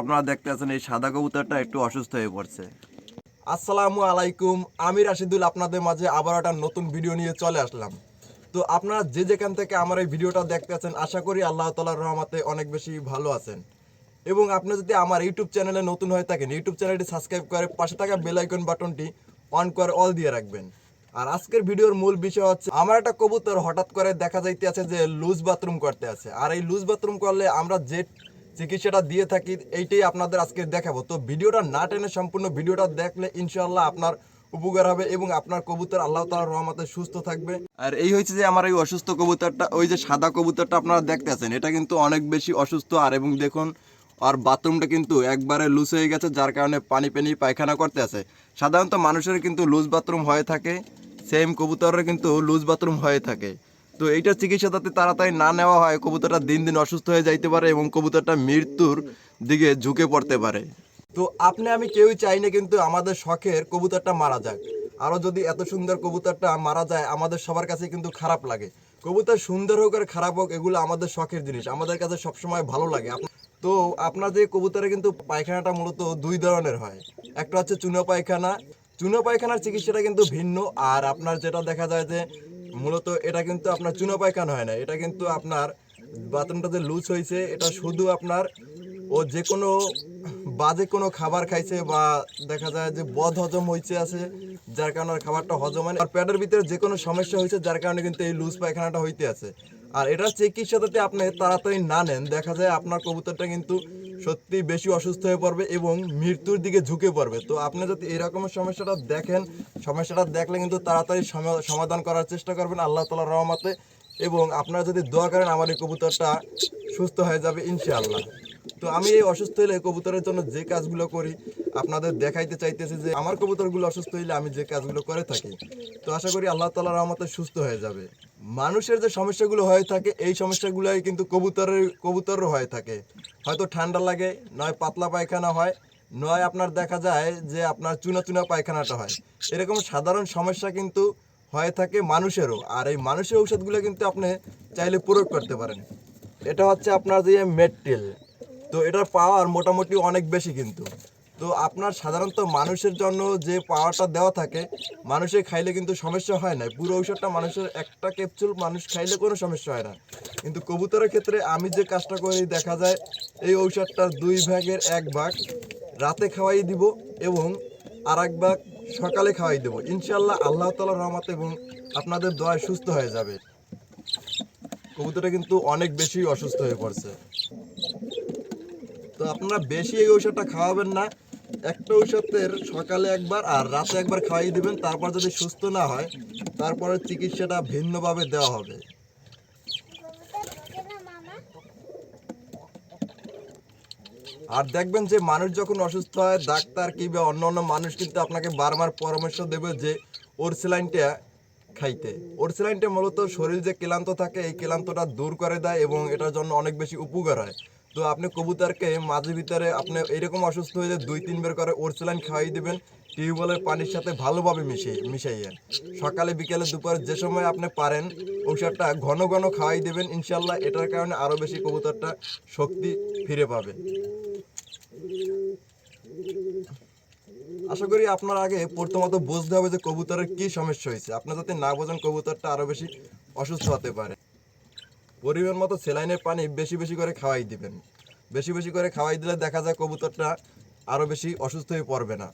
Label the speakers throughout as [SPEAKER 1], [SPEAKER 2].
[SPEAKER 1] আপনারা দেখতে আছেন এই সাদা কবুতরটা একটু অসুস্থ হয়ে পড়ছে।
[SPEAKER 2] আসসালামু আলাইকুম, আমি রাশিদুল, আপনাদের মাঝে আবার একটা নতুন ভিডিও নিয়ে চলে আসলাম। তো আপনারা যে যেখান থেকে আমার এই ভিডিওটা দেখতে আছেন, আশা করি আল্লাহ তালার রহমতে অনেক বেশি ভালো আছেন। এবং আপনি যদি আমার ইউটিউব চ্যানেলে নতুন হয়ে থাকেন, ইউটিউব চ্যানেলটি সাবস্ক্রাইব করে পাশে থাকা বেল আইকন বাটনটি অন করে অল দিয়ে রাখবেন। আর আজকের ভিডিওর মূল বিষয় হচ্ছে, আমার একটা কবুতর হঠাৎ করে দেখা যাইতে আছে যে লুজ বাথরুম করতে আছে। আর এই লুজ বাথরুম করলে আমরা যে চিকিৎসাটা দিয়ে থাকি, এইটাই আপনাদের আজকে দেখাবো। তো ভিডিওটা না টেনে সম্পূর্ণ ভিডিওটা দেখলে ইনশাআল্লাহ আপনার উপকার হবে এবং আপনার কবুতর আল্লাহ তালার রহমতে সুস্থ থাকবে।
[SPEAKER 1] আর এই হয়েছে যে আমার এই অসুস্থ কবুতরটা, ওই যে সাদা কবুতরটা আপনারা দেখতে আছেন, এটা কিন্তু অনেক বেশি অসুস্থ। আর এবং দেখুন, আর বাথরুমটা কিন্তু একবারে লুজ হয়ে গেছে, যার কারণে পানি পানি পায়খানা করতে আছে। সাধারণত মানুষের কিন্তু লুজ বাথরুম হয়ে থাকে সেম কবুতরের কিন্তু লুজ বাথরুম হয়ে থাকে। তো এইটার চিকিৎসা যাতে তাড়াতাড়ি না নেওয়া হয়, কবুতরটা দিন দিন অসুস্থ হয়ে যাইতে পারে এবং কবুতরটা মৃত্যুর দিকে ঝুঁকে পড়তে পারে।
[SPEAKER 2] তো আপনি আমি কেউই চাই না কিন্তু আমাদের শখের কবুতরটা মারা যাক। আরও যদি এত সুন্দর কবুতরটা মারা যায়, আমাদের সবার কাছে কিন্তু খারাপ লাগে। কবুতর সুন্দর হোক আর খারাপ হোক, এগুলো আমাদের শখের জিনিস। আমাদের কাছে সবসময় ভালো লাগে। তো আপনার যে কবুতরে কিন্তু পায়খানাটা মূলত দুই ধরনের হয়। একটা হচ্ছে চুনো পায়খানা। চুনো পায়খানার চিকিৎসাটা কিন্তু ভিন্ন। আর আপনার যেটা দেখা যায় যে মূলত এটা কিন্তু আপনার চুনো পায়খানা হয় না এটা কিন্তু আপনার বাথরুমটা যে লুজ হয়েছে, এটা শুধু আপনার ও যে কোনো বাজে কোনো খাবার খাইছে বা দেখা যায় যে বদ হজম হয়েছে আছে, যার কারণে খাবারটা হজম হয়। আর পেটের ভিতরে যে কোনো সমস্যা হয়েছে, যার কারণে কিন্তু এই লুজ পায়খানাটা হইতে আছে আর এটা চিকিৎসা যাতে আপনি তাড়াতাড়ি না নেন, দেখা যায় আপনার কবুতরটা কিন্তু সত্যি বেশি অসুস্থ হয়ে পড়বে এবং মৃত্যুর দিকে ঝুঁকে পড়বে। তো আপনি যদি এরকম সমস্যাটা দেখেন, সমস্যাটা দেখলে কিন্তু তাড়াতাড়ি সমাধান করার চেষ্টা করবেন আল্লাহ তালার রহমতে এবং আপনারা যদি দোয়া করেন, আমার এই কবুতরটা সুস্থ হয়ে যাবে ইনশাআল্লাহ। তো আমি এই অসুস্থ হলে কবুতরের জন্য যে কাজগুলো করি, আপনাদের দেখাইতে চাইতেছি যে আমার কবুতরগুলো অসুস্থ হইলে আমি যে কাজগুলো করে থাকি। তো আশা করি আল্লাহ তালার রহমতে সুস্থ হয়ে যাবে। মানুষের যে সমস্যাগুলো হয়ে থাকে, এই সমস্যাগুলোই কিন্তু কবুতরের কবুতরও হয়ে থাকে। হয়তো ঠান্ডা লাগে, নয় পাতলা পায়খানা হয়, নয় আপনার দেখা যায় যে আপনার চুনা চুনা পায়খানাটা হয়। এরকম সাধারণ সমস্যা কিন্তু হয়ে থাকে মানুষেরও, আর এই মানুষের ঔষধগুলো কিন্তু আপনি চাইলে প্রয়োগ করতে পারেন। এটা হচ্ছে আপনার যে মেট্রিল, তো এটার পাওয়ার মোটামুটি অনেক বেশি কিন্তু। তো আপনার সাধারণত মানুষের জন্য যে পাওয়ারটা দেওয়া থাকে মানুষের খাইলে কিন্তু সমস্যা হয় না। পুরো ঔষধটা মানুষের একটা ক্যাপসুল মানুষ খাইলে কোনো সমস্যা হয় না। কিন্তু কবুতরের ক্ষেত্রে আমি যে কাজটা করি, দেখা যায় এই ঔষধটার দুই ভাগের এক ভাগ রাতে খাওয়াই দিব এবং আর এক ভাগ সকালে খাওয়াই দেবো। ইনশাল্লাহ আল্লাহ তালার রহমত এবং আপনাদের দয়ায় সুস্থ হয়ে যাবে। কবুতরটা কিন্তু অনেক বেশি অসুস্থ হয়ে পড়ছে। তো আপনারা বেশি এই ঔষধটা খাওয়াবেন না। একটা ঔষধের সকালে একবার আর রাতে একবার খাওয়াই দিবেন, তারপর যদি সুস্থ না হয়, তারপরে চিকিৎসাটা ভিন্নভাবে দেওয়া হবে। আর দেখবেন যে মানুষ যখন অসুস্থ হয়, ডাক্তার কিংবা অন্য অন্য মানুষ কিন্তু আপনাকে বারবার পরামর্শ দেবে যে ওর স্যালাইনটা খাইতে। ওর স্যালাইনটা মূলত শরীর যে ক্লান্ত থাকে, এই ক্লান্তটা দূর করে দেয় এবং এটার জন্য অনেক বেশি উপকার হয়। তো আপনি কবুতরকে মাঝে ভিতরে আপনি এরকম অসুস্থ হয়ে দুই, তিনবার করে ওর খাওয়াই দিবেন, টিউবওয়েলের পানির সাথে ভালোভাবে মিশিয়ে, মিশাইয়েন। সকালে, বিকেলে, দুপুরে যে সময় আপনি পারেন, ঔষধটা ঘন ঘন খাওয়াই দেবেন ইনশাল্লাহ এটার কারণে আরও বেশি কবুতরটা শক্তি ফিরে পাবে। আশা করি আপনার আগে প্রথমত বুঝতে হবে যে কবুতরের কি সমস্যা হয়েছে। আপনার যাতে না বোঝেন, কবুতরটা আরও বেশি অসুস্থ হতে পারে। পরিমাণ মতো সেলাইনের পানি বেশি বেশি করে খাওয়াই দিবেন। বেশি বেশি করে খাওয়াই দিলে দেখা যায় কবুতরটা আরও বেশি অসুস্থ হয়ে পড়বে না।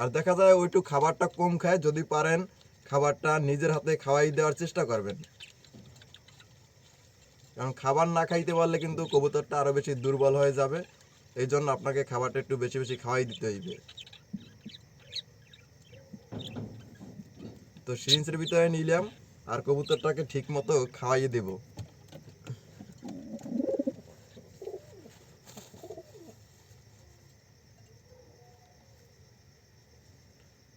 [SPEAKER 2] আর দেখা যায় ওইটু খাবারটা কম খায়, যদি পারেন খাবারটা নিজের হাতে খাওয়াই দেওয়ার চেষ্টা করবেন। কারণ খাবার না খাইতে পারলে কিন্তু কবুতরটা আরও বেশি দুর্বল হয়ে যাবে। এই জন্য আপনাকে খাবারটা একটু বেশি বেশি খাওয়াই দিতে হইবে। তো সিরিঞ্জের ভিতরে নিলাম। আর কবুতরটাকে ঠিক মতো খাওয়াইয়ে দেব।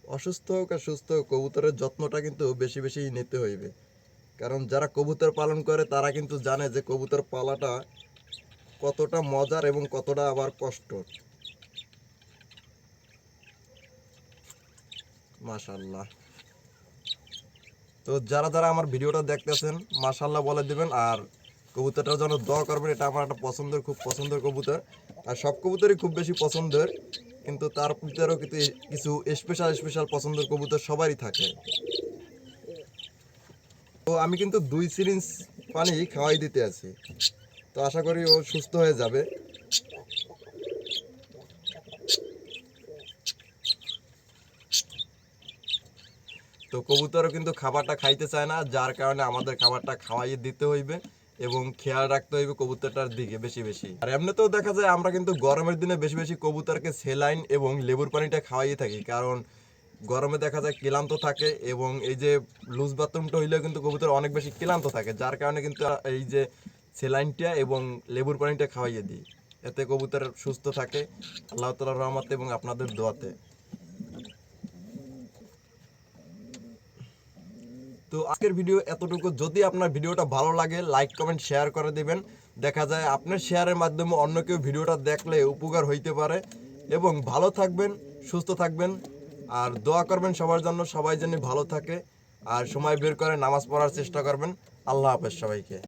[SPEAKER 2] অসুস্থ হোক আর সুস্থ হোক, কবুতরের যত্নটা কিন্তু বেশি বেশি নিতে হইবে। কারণ যারা কবুতর পালন করে, তারা কিন্তু জানে যে কবুতর পালাটা কতটা মজার এবং কতটা আবার কষ্ট। মাশাল্লাহ তো যারা যারা আমার ভিডিওটা দেখতেছেন মাশাল্লাহ বলে দিবেন, আর কবুতরটার জন্য দোয়া করবেন, এটা আমার একটা পছন্দের, খুব পছন্দের কবুতর। আর সব কবুতরই খুব বেশি পছন্দের, কিন্তু তার ভিতরেও কিন্তু কিছু স্পেশাল স্পেশাল পছন্দের কবুতর সবারই থাকে। তো আমি কিন্তু দুই সিরিঞ্জ পানি খাওয়াই দিতে আছি। তো আশা করি ও সুস্থ হয়ে যাবে। তো কবুতরও কিন্তু খাবারটা খাইতে চায় না, যার কারণে আমাদের খাবারটা খাওয়াইয়ে দিতে হইবে এবং খেয়াল রাখতে হইবে কবুতরটার দিকে বেশি বেশি। আর এমনিতেও দেখা যায় আমরা কিন্তু গরমের দিনে বেশি বেশি কবুতরকে সেলাইন এবং লেবুর পানিটা খাওয়াইয়ে থাকি, কারণ গরমে দেখা যায় ক্লান্ত থাকে এবং এই যে লুজ বাথরুমটা হইলেও কিন্তু কবুতর অনেক বেশি ক্লান্ত থাকে, যার কারণে কিন্তু এই যে সেলাইনটা এবং লেবুর পানিটা খাওয়াইয়ে দিই। এতে কবুতর সুস্থ থাকে। আল্লাহ তালার রহমতে এবং আপনাদের দোয়াতে। তো আজকের ভিডিও এতটুকু। যদি আপনার ভিডিওটা ভালো লাগে লাইক কমেন্ট শেয়ার করে দেবেন। দেখা যায় আপনার শেয়ারের মাধ্যমে অন্য কেউ ভিডিওটা দেখলে উপকার হইতে পারে। এবং ভালো থাকবেন, সুস্থ থাকবেন। আর দোয়া করবেন সবার জন্য, সবাই যেন ভালো থাকে। আর সময় বের করে নামাজ পড়ার চেষ্টা করবেন। আল্লাহ হাফেজ সবাইকে।